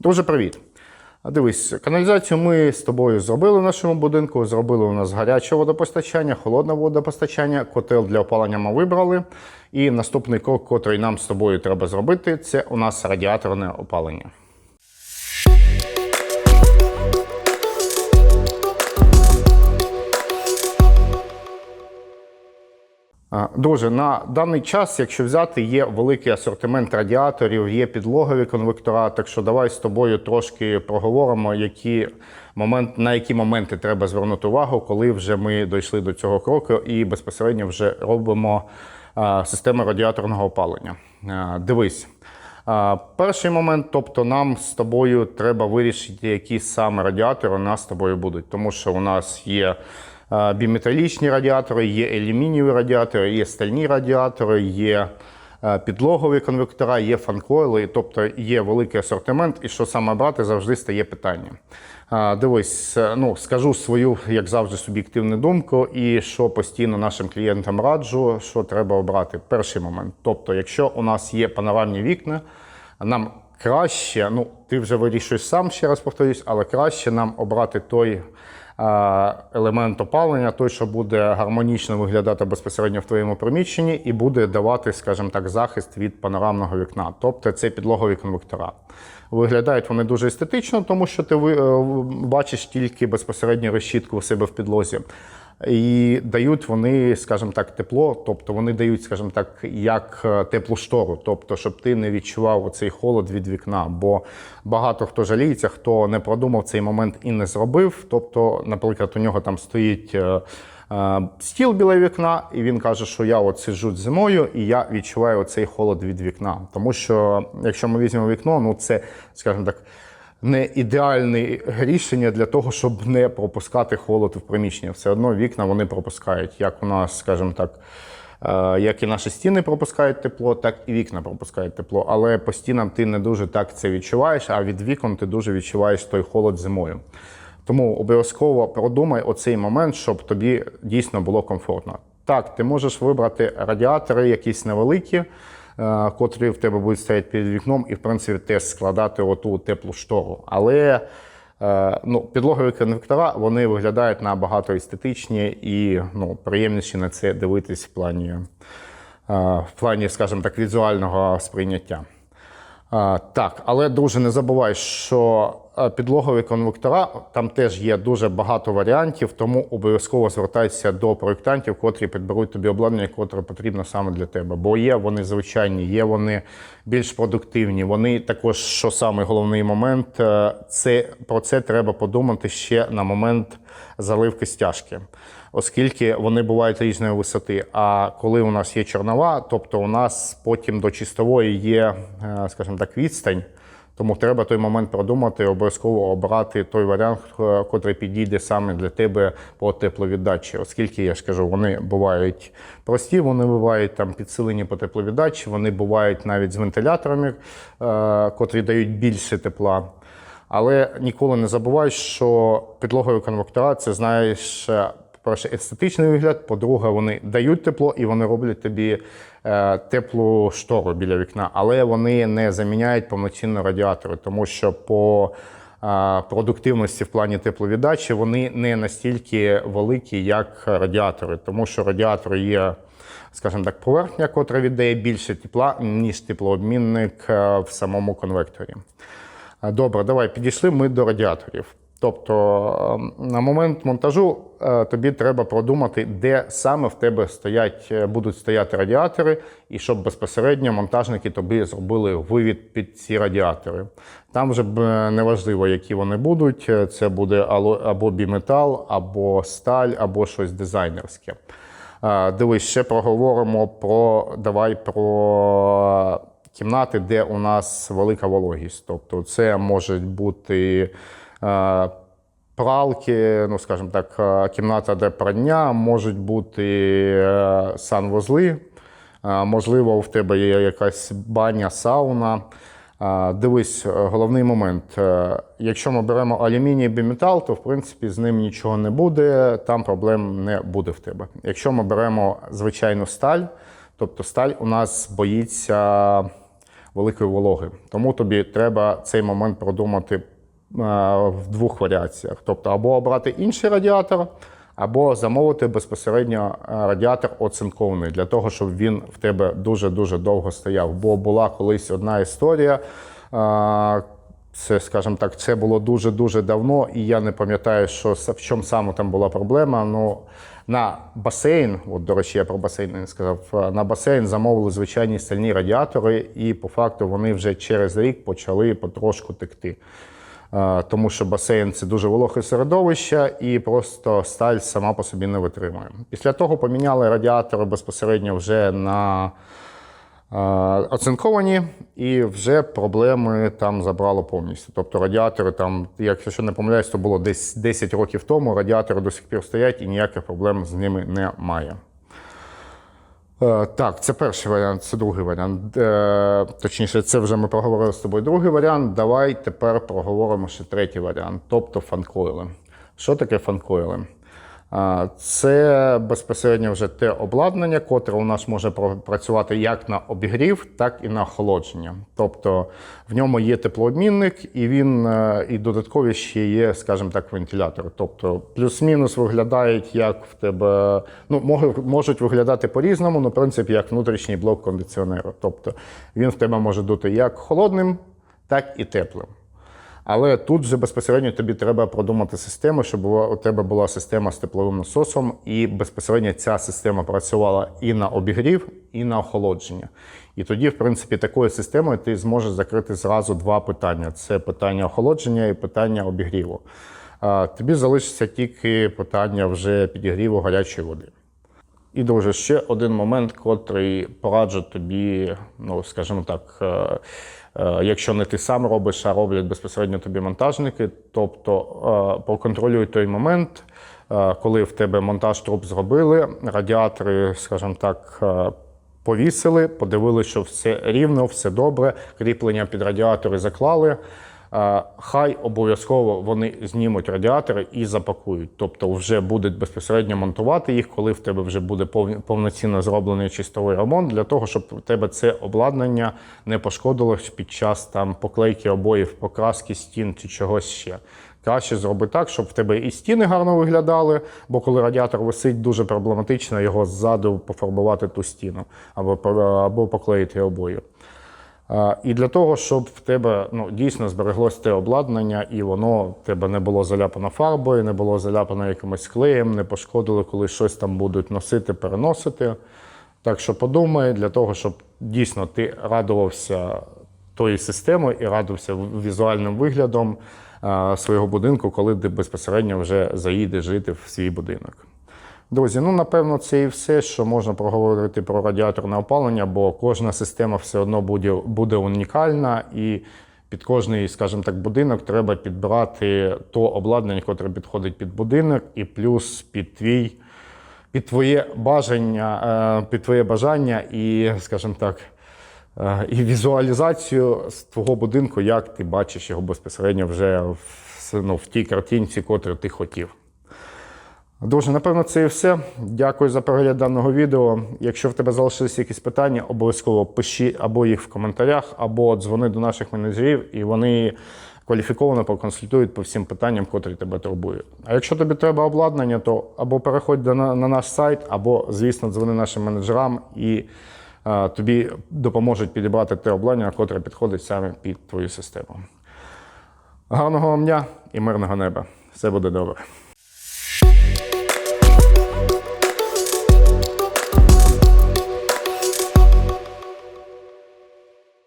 Дуже привіт. Дивись, каналізацію ми з тобою зробили в нашому будинку. Зробили у нас гаряче водопостачання, холодне водопостачання, котел для опалення ми вибрали. І наступний крок, котрий нам з тобою треба зробити, це у нас радіаторне опалення. А, Друже, на даний час, якщо взяти, є великий асортимент радіаторів, є підлогові конвектора. Так що давай з тобою трошки проговоримо, які момент, на які моменти треба звернути увагу, коли вже ми дійшли до цього кроку і безпосередньо вже робимо систему радіаторного опалення. Дивись. Перший момент, тобто нам з тобою треба вирішити, які саме радіатори у нас з тобою будуть, тому що у нас є біметалічні радіатори, є алюмінієві радіатори, є стальні радіатори, є підлогові конвектора, є фанкойли, тобто є великий асортимент, і що саме брати завжди стає питання. Дивись, е, ну скажу свою, як завжди, суб'єктивну думку, і що постійно нашим клієнтам раджу, що треба обрати. Перший момент. Тобто, якщо у нас є панорамні вікна, нам краще, ну ти вже вирішуєш сам, ще раз повторюсь, але краще нам обрати той елемент опалення, той, що буде гармонічно виглядати безпосередньо в твоєму приміщенні, і буде давати, скажімо так, захист від панорамного вікна. Тобто це підлогові конвектора. Виглядають вони дуже естетично, тому що ти е, бачиш тільки безпосередньо решітку у себе в підлозі. І дають вони, скажімо так, тепло, тобто вони дають, скажімо так, як е, теплу штору, тобто, щоб ти не відчував цей холод від вікна. Бо багато хто жаліється, хто не продумав цей момент і не зробив. Тобто, наприклад, у нього там стоїть. е, е, Стіл біля вікна, і він каже, що я от сиджу зимою, і я відчуваю цей холод від вікна. Тому що, якщо ми візьмемо вікно, ну це, скажімо так, не ідеальне рішення для того, щоб не пропускати холод в приміщення. Все одно вікна вони пропускають, як у нас, скажімо так, е, як і наші стіни пропускають тепло, так і вікна пропускають тепло. Але по стінам ти не дуже так це відчуваєш, а від вікон ти дуже відчуваєш той холод зимою. Тому обов'язково продумай оцей момент, щоб тобі дійсно було комфортно. Так, ти можеш вибрати радіатори якісь невеликі, котрі в тебе будуть стояти під вікном, і в принципі теж складати оту теплу штору. Але е, ну, підлогові конвектора вони виглядають набагато естетичні і ну, приємніші на це дивитись в плані, е, в плані, скажімо так, візуального сприйняття. Так, але друже, не забувай, що е, підлогові конвектора там теж є дуже багато варіантів, тому обов'язково звертайся до проєктантів, котрі підберуть тобі обладнання, котре потрібно саме для тебе. Бо є вони звичайні, є вони більш продуктивні. Вони також, що саме головний момент, е, це про це треба подумати ще на момент заливки стяжки. Оскільки вони бувають різної висоти. А коли у нас є чорнова, тобто у нас потім до чистової є, е, скажімо так, відстань. Тому треба той момент продумати, обов'язково обрати той варіант, е, котрий підійде саме для тебе по тепловіддачі. Оскільки я ж кажу, вони бувають прості, вони бувають там підсилені по тепловіддачі, вони бувають навіть з вентиляторами, е, котрі дають більше тепла. Але ніколи не забувай, що підлогові конвектора це знаєш. По-перше, естетичний вигляд, по-друге, вони дають тепло і вони роблять тобі е, теплу штору біля вікна, але вони не заміняють повноцінно радіатори, тому що по е, продуктивності в плані тепловіддачі вони не настільки великі, як радіатори, тому що радіатори є, скажімо так, поверхня, котра віддає більше тепла, ніж теплообмінник е, в самому конвекторі. Добре, давай підійшли ми до радіаторів. Тобто е, на момент монтажу е, тобі треба продумати, де саме в тебе стоять, е, будуть стояти радіатори, і щоб безпосередньо монтажники тобі зробили вивід під ці радіатори. Там вже е, неважливо, які вони будуть. Це буде або біметал, або сталь, або щось дизайнерське. Дивись, ще проговоримо про давай про кімнати, де у нас велика вологість. Тобто, це можуть бути пралки, ну скажімо так, е, кімната де прання, можуть бути е, санвузли. Е, Можливо, в тебе є якась баня, сауна. Е, Дивись, е, головний момент. Е, Якщо ми беремо алюміній біметал, то в принципі з ним нічого не буде, там проблем не буде в тебе. Якщо ми беремо звичайну сталь, тобто сталь у нас боїться великої вологи. Тому тобі треба цей момент продумати е, в двох варіаціях: тобто або обрати інший радіатор, або замовити безпосередньо е, радіатор оцинкований для того, щоб він в тебе дуже-дуже довго стояв. Бо була колись одна історія. е, Це, скажімо так, це було дуже-дуже давно, і я не пам'ятаю, що в чому саме там була проблема. Ну на басейн, от до речі, я про басейн не сказав. е, На басейн замовили звичайні стальні радіатори, і по факту вони вже через рік почали потрошку текти. Тому що басейн це дуже вологе середовище, і просто сталь сама по собі не витримує. Після того поміняли радіатори безпосередньо вже на оцинковані, і вже проблеми там забрало повністю. Тобто радіатори там, якщо не помиляюсь, то було десь 10 років тому. Радіатори до сих пір стоять і ніяких проблем з ними немає. Е, Так, це перший варіант, це другий варіант. Е, Точніше, це вже ми проговорили з тобою другий варіант. Давай тепер проговоримо ще третій варіант, тобто фанкойли. Що таке фанкойли? Це безпосередньо вже те обладнання, котре у нас може працювати як на обігрів, так і на охолодження. Тобто в ньому є теплообмінник, і він е, і додаткові ще є, скажімо так, вентилятори. Тобто плюс-мінус виглядають, як в тебе ну можуть, виглядати по-різному, ну, в принципі, як внутрішній блок кондиціонера. Тобто він в тебе може бути як холодним, так і теплим. Але тут вже безпосередньо тобі треба продумати систему, щоб у тебе була система з тепловим насосом, і безпосередньо ця система працювала і на обігрів, і на охолодження. І тоді, в принципі, такою системою ти зможеш закрити зразу два питання: це питання охолодження і питання обігріву. Тобі залишиться тільки питання вже підігріву гарячої води. І друже, ще один момент, котрий пораджу тобі, ну скажімо так, е, е, якщо не ти сам робиш, а роблять безпосередньо тобі монтажники, тобто е, проконтролюй той момент, коли в тебе монтаж труб зробили, радіатори, скажімо так, повісили, подивилися, що все рівно, все добре, кріплення під радіатори заклали. Хай обов'язково вони знімуть радіатори і запакують. Тобто вже будуть безпосередньо монтувати їх, коли в тебе вже буде повноцінно зроблений чистовий ремонт, для того, щоб у тебе це обладнання не пошкодило під час там поклейки обоїв, покраски стін чи чогось ще. Краще зроби так, щоб в тебе і стіни гарно виглядали, бо коли радіатор висить, дуже проблематично його ззаду пофарбувати ту стіну або, або поклеїти обої. І для того, щоб в тебе ну, дійсно збереглось те обладнання, і воно в тебе не було заляпано фарбою, не було заляпано якимось клеєм, не пошкодило, коли щось там будуть носити, переносити. Так що подумай для того, щоб дійсно ти радувався тою системою і радувався візуальним виглядом свого будинку, коли ти безпосередньо вже заїдеш жити в свій будинок. Друзі, ну напевно, це і все, що можна проговорити про радіаторне опалення, бо кожна система все одно буде, буде унікальна, і під кожний, скажімо так, будинок треба підбирати то обладнання, яке підходить під будинок, і плюс під твій, під твоє бажання, е, під твоє бажання і, скажімо так, е, і візуалізацію з твого будинку, як ти бачиш його безпосередньо вже в, ну, в тій картинці, котру ти хотів. Друже, напевно, це і все. Дякую за перегляд даного відео. Якщо в тебе залишилися якісь питання, обов'язково пиши або їх в коментарях, або дзвони до наших менеджерів, і вони кваліфіковано проконсультують по всім питанням, котрі тебе турбують. А якщо тобі треба обладнання, то або переходь на наш сайт, або, звісно, дзвони нашим менеджерам і е, тобі допоможуть підібрати те обладнання, котре підходить саме під твою систему. Гарного вам дня і мирного неба! Все буде добре.